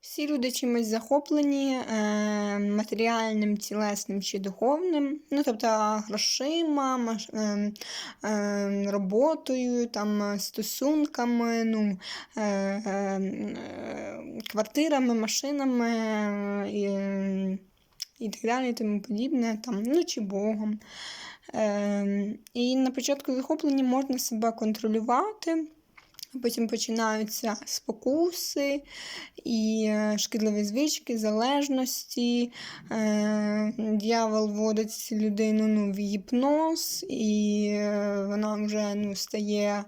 Всі люди чимось захоплені е, матеріальним, тілесним чи духовним, ну тобто грошима, маш, е, е, роботою, там, е, стосунками, ну, е, е, е, квартирами, машинами е, і, і так далі, тому подібне, там, ну чи Богом. Е, і на початку захоплення можна себе контролювати. Потім починаються спокуси і е, шкідливі звички, залежності. Е, Дьявол вводить людину ну, в гіпноз, і е, вона вже ну, стає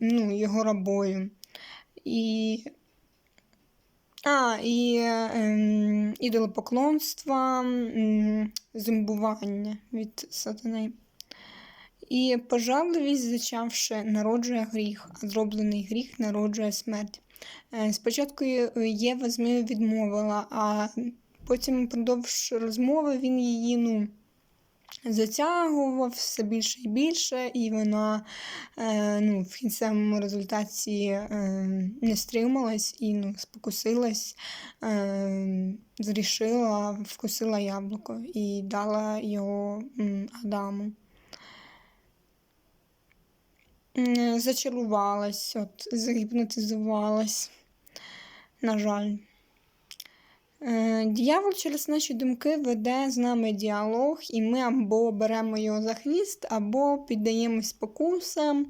ну, його рабою. І а, і ем, ідолопоклонство, м, зомбування від сатани. І пожадливість, зачавши, народжує гріх, а зроблений гріх народжує смерть. Е, Спочатку Єва змію відмовила, а потім впродовж розмови він її ну, затягував все більше і більше, і вона е, ну, в кінцевому результаті е, не стрималась і ну, спокусилась, зрішила, вкусила яблуко і дала його Адаму. М, Зачарувалась, от, загіпнотизувалась. На жаль. Е, Дьявол через наші думки веде з нами діалог, і ми або беремо його за хвіст, або піддаємось спокусам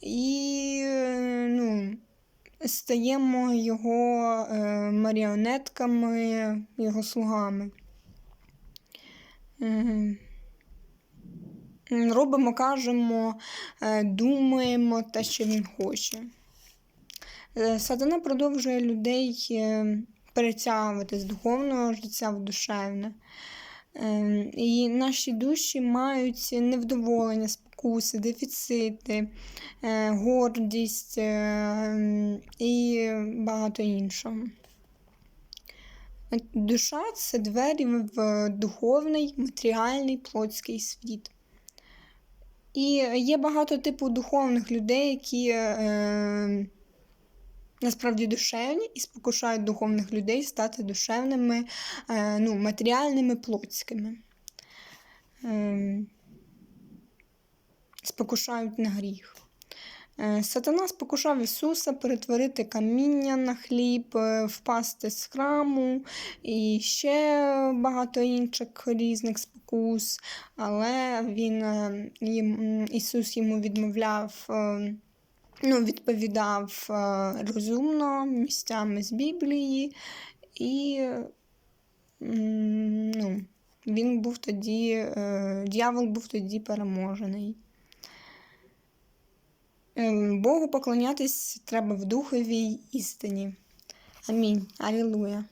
і е, ну, стаємо його е, маріонетками, його слугами. Робимо, кажемо, е, думаємо те, що він хоче. Е, Сатана продовжує людей е, перетягувати з духовного життя в душевне. Е, І наші душі мають невдоволення, спокуси, дефіцити, гордість і багато іншого. Душа це двері в духовний, матеріальний, плотський світ. І є багато типу духовних людей, які е, насправді душевні і спокушають духовних людей стати душевними, е, ну, матеріальними, плотськими. Е, спокушають на гріх. Е, Сатана спокушав Ісуса перетворити каміння на хліб, е, впасти з храму і ще багато інших різних спокус, але він, е, Ісус йому відмовляв, ну, відповідав розумно місцями з Біблії, і ну, він був тоді, дьявол був тоді переможений. Ем, Богу поклонятись треба в духовій істині. Амінь. Алілуя.